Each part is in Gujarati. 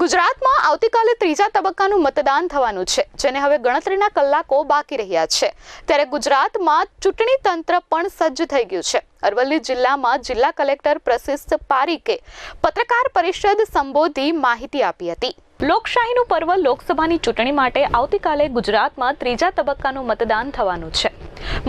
ગુજરાતમાં આવતીકાલે ત્રીજા તબક્કાનું મતદાન થવાનું છે, જેને હવે ગણતરીના કલાકો બાકી રહ્યા છે. ત્યારે ગુજરાતમાં ચૂંટણી તંત્ર પણ સજ્જ થઈ ગયું છે. અરવલ્લી જિલ્લામાં જિલ્લા કલેક્ટર પ્રશિષ્ટ પારીકે પત્રકાર પરિષદ સંબોધી માહિતી આપી હતી. લોકશાહીનું પર્વ લોકસભાની ચૂંટણી માટે આવતીકાલે ગુજરાતમાં ત્રીજા તબક્કાનું મતદાન થવાનું છે.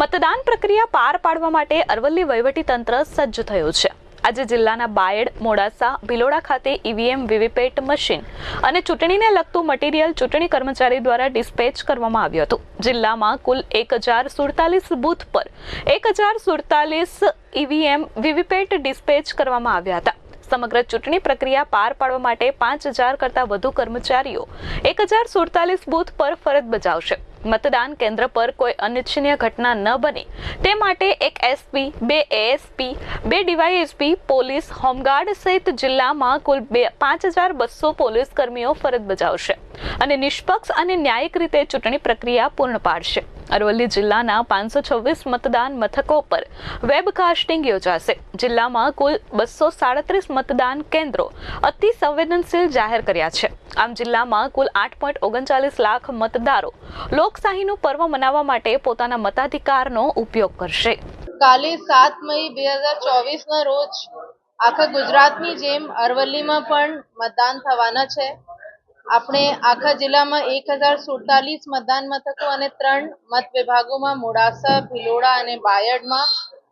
મતદાન પ્રક્રિયા પાર પાડવા માટે અરવલ્લી વહીવટીતંત્ર સજ્જ થયું છે. આજે જિલ્લાના બાયડ, મોડાસા, ભિલોડા ખાતે ઈવીએમ, વીવીપેટ મશીન અને ચૂંટણીને લગતું મટીરીયલ ચૂંટણી કર્મચારી દ્વારા ડિસ્પેચ કરવામાં આવ્યું હતું. જિલ્લામાં કુલ એક હજાર સુડતાલીસ બૂથ પર એક હજાર સુડતાલીસ ઈવીએમ, વીવીપેટ ડિસ્પેચ કરવામાં આવ્યા હતા. સમગ્ર ચૂંટણી પ્રક્રિયા પાર પાડવા માટે પાંચ હજાર કરતાં વધુ કર્મચારીઓ એક હજાર સુડતાલીસ બૂથ પર ફરજ બજાવશે. મતદાન કેન્દ્ર પર કોઈ અનિચ્છનીય ઘટના ન બને. તે માટે એક એસપી, બે એએસપી, બે ડીવાયએસપી, પોલીસ, હોમગાર્ડ સહિત જિલ્લામાં કુલ બે પાંચ હજાર બસો પોલીસ કર્મીઓ ફરજ બજાવશે અને નિષ્પક્ષ અને ન્યાયિક રીતે ચૂંટણી પ્રક્રિયા પૂર્ણ પાડશે. અરવલ્લી જિલ્લાના પાંચસો છવ્વીસ મતદાન મથકો પર વેબકાસ્ટિંગ યોજાશે. જિલ્લામાં કુલ બસો સાડત્રીસ મતદાન કેન્દ્રો અતિ સંવેદનશીલ જાહેર કર્યા છે. આમ જિલ્લામાં કુલ આઠ પોઈન્ટ ઓગણચાલીસ લાખ મતદારો લોકશાહીનું પર્વ મનાવવા માટે પોતાના મતાધિકારનો ઉપયોગ કરશે. કાલે સાત મે બે હજાર ચોવીસના રોજ આખા ગુજરાતની જેમ અરવલ્લીમાં પણ મતદાન થવાના છે. આપણે આખા જિલ્લામાં એક હજાર સુડતાલીસ મતદાન મથકો અને ત્રણ મત વિભાગોમાં મોડાસા, ભિલોડા અને બાયડમાં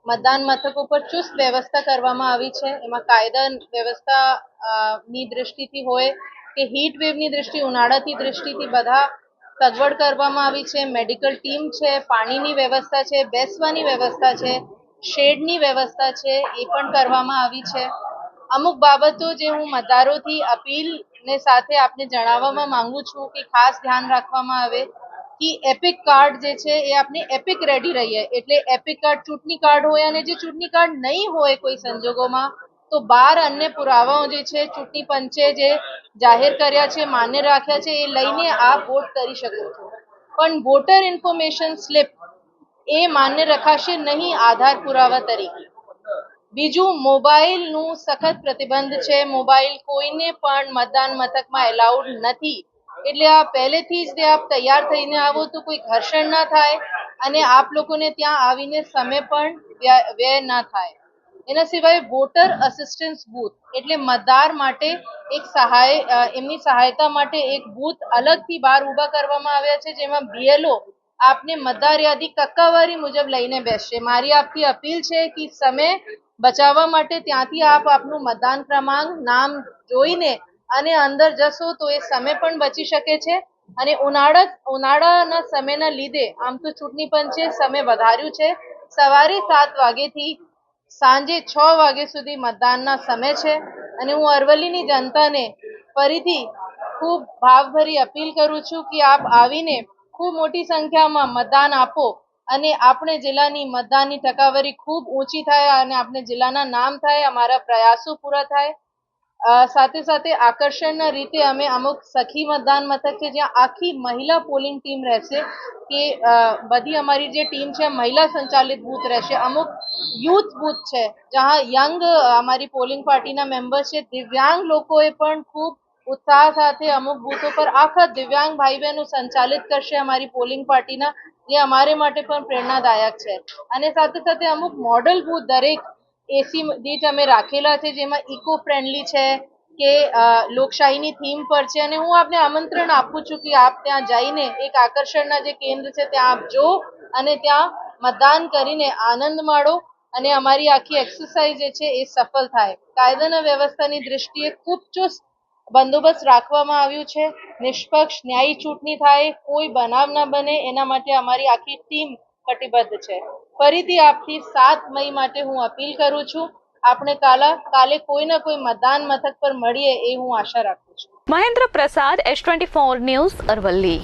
મતદાન મથકો પર ચુસ્ત વ્યવસ્થા કરવામાં આવી છે. એમાં કાયદા વ્યવસ્થા ની દ્રષ્ટિથી હોય કે હીટ વેવની દૃષ્ટિ ઉનાળાથી દૃષ્ટિથી બધા સગવડ કરવામાં આવી છે. મેડિકલ ટીમ છે, પાણીની વ્યવસ્થા છે, બેસવાની વ્યવસ્થા છે, શેડની વ્યવસ્થા છે, એ પણ કરવામાં આવી છે. અમુક બાબતો જે હું મતદારોથી અપીલને સાથે આપને જણાવવામાં માંગુ છું કે ખાસ ધ્યાન રાખવામાં આવે કે એપિક કાર્ડ જે છે, એ આપણે એપિક રેડી રહીએ. એટલે એપિક કાર્ડ ચૂંટણી કાર્ડ હોય અને જે ચૂંટણી કાર્ડ નહીં હોય કોઈ સંજોગોમાં તો બાર અન્ય પુરાવાઓ જે છે, ચૂંટણી પંચે જે જાહેર કર્યા છે, માન્ય રાખ્યા છે, એ લઈને આપ વોટ કરી શકો છો. પણ વોટર ઇન્ફોર્મેશન સ્લિપ એ માન્ય રખાશે નહીં આધાર પુરાવા તરીકે. બીજું, મોબાઈલનું સખત પ્રતિબંધ છે. મોબાઈલ કોઈને પણ મતદાન મથકમાં એલાઉડ નથી. એટલે આ પહેલેથી જ આપ તૈયાર થઈને આવો તો કોઈ ઘર્ષણ ના થાય અને આપ લોકોને ત્યાં આવીને સમય પણ વ્યય ના થાય. એના સિવાય વોટર અસિસ્ટન્સ બૂથ એટલે મતદાર માટે એક સહાય એમની સહાયતા માટે એક બૂથ અલગથી બહાર ઊભા કરવામાં આવ્યા છે, જેમાં બીએલઓ આપને મતદાર યાદી ટકાવારી મુજબ લઈને બેસશે. મારી આપથી અપીલ છે કે સમય બચાવવા માટે ત્યાંથી આપ આપનું મતદાન ક્રમાંક, નામ જોઈને અને અંદર જશો તો એ સમય પણ બચી શકે છે અને ઉનાળા, ઉનાળાના સમયના લીધે, આમ તો ચૂંટણી પંચે સમય વધાર્યું છે, સવારે સાત વાગ્યાથી સાંજે છ વાગ્યા સુધી મતદાનના સમય છે અને હું અરવલ્લીની જનતાને ફરીથી ખૂબ ભાવભરી અપીલ કરું છું કે આપ આવીને ખૂબ મોટી સંખ્યામાં મતદાન આપો અને આપણે જિલ્લાની મતદાનની ટકાવારી ખૂબ ઊંચી થાય અને આપણે જિલ્લાના નામ થાય, અમારા પ્રયાસો પૂરા થાય સાથે સાથે આકર્ષણના રીતે અમે અમુક સખી મતદાન મથક છે, જ્યાં આખી મહિલા પોલિંગ ટીમ રહેશે, કે બધી અમારી જે ટીમ છે, મહિલા સંચાલિત બૂથ રહેશે. અમુક યુથ બૂથ છે જ્યાં યંગ અમારી પોલિંગ પાર્ટીના મેમ્બર્સ છે. દિવ્યાંગ લોકોએ પણ ખૂબ ઉત્સાહ સાથે અમુક બૂથો પર આખા દિવ્યાંગ ભાઈ બહેનો સંચાલિત કરશે અમારી પોલિંગ પાર્ટીના જે અમારે માટે પણ પ્રેરણાદાયક છે. અને સાથે સાથે અમુક મોડલ બૂથ દરેક એસી દીઠ અમે રાખેલા છે, જેમાં ઇકો ફ્રેન્ડલી છે, કે લોકશાહીની થીમ પર છે. અને હું આપને આમંત્રણ આપું છું કે આપ ત્યાં જઈને એક આકર્ષણના જે કેન્દ્ર છે, ત્યાં આપ જો અને ત્યાં મતદાન કરીને આનંદ માણો અને અમારી આખી એક્સરસાઇઝ જે છે, એ સફળ થાય. કાયદાના વ્યવસ્થાની દૃષ્ટિએ ખૂબ ચુસ્ત બંદોબસ્ત રાખવામાં આવ્યું છે. નિષ્પક્ષ ન્યાયી ચૂંટણી થાય, કોઈ બનાવ ના બને, એના માટે અમારી આખી ટીમ કટિબદ્ધ છે. ફરીથી આપથી સાત મઈ માટે હું અપીલ કરું છું, આપણે કાલા, કાલે કોઈ ના કોઈ મતદાન મથક પર મળીએ એ હું આશા રાખું છું. Mahendra Prasad S twenty four news Aravalli.